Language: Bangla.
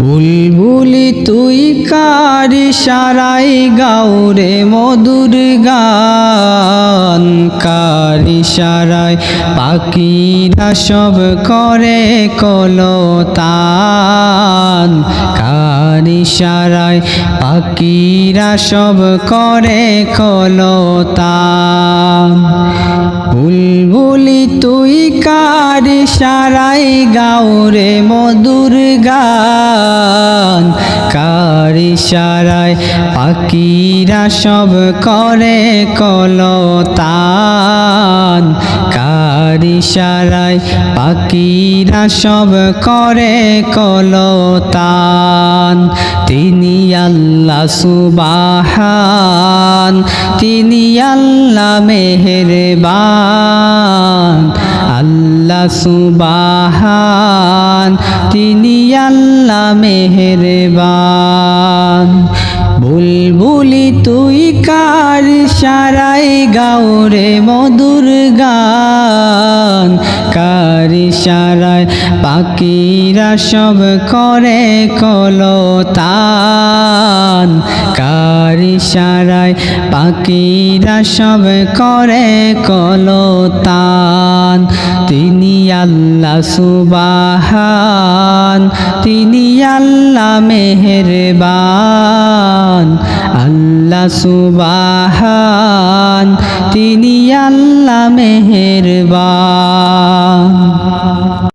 বুলবুলি, তুই কারি সারাই গাউরে মধুর গান? কারি সারাই? পাখিরা সব করে কলতান। কারি সারাই? পাখিরা সব করে কলতান। বুলবুলি, তুই কারি সারাই গাউরে মধুর গান? কারি সারাই পাখিরা সব করে কলতান। কারি সারাই পাখিরা সব করে কলতান। তিনি আল্লাহ সুবাহান, তিনি আল্লাহ মেহেরবান। আল্লাহ সুবাহান, তিনি আল্লাহ মেহেরবান। বুলবুলি তুই কার সারাই গাওরে মধুর গান? কার সারাই পাখিরা সব করে কলতান কার সারাই পাখিরা সব করে কলতান। তিনি আল্লাহ সুবাহান, তিনি আল্লাহ মেহেরবান। আল্লাহ সুবাহান, তিনি আল্লাহ মেহেরবান।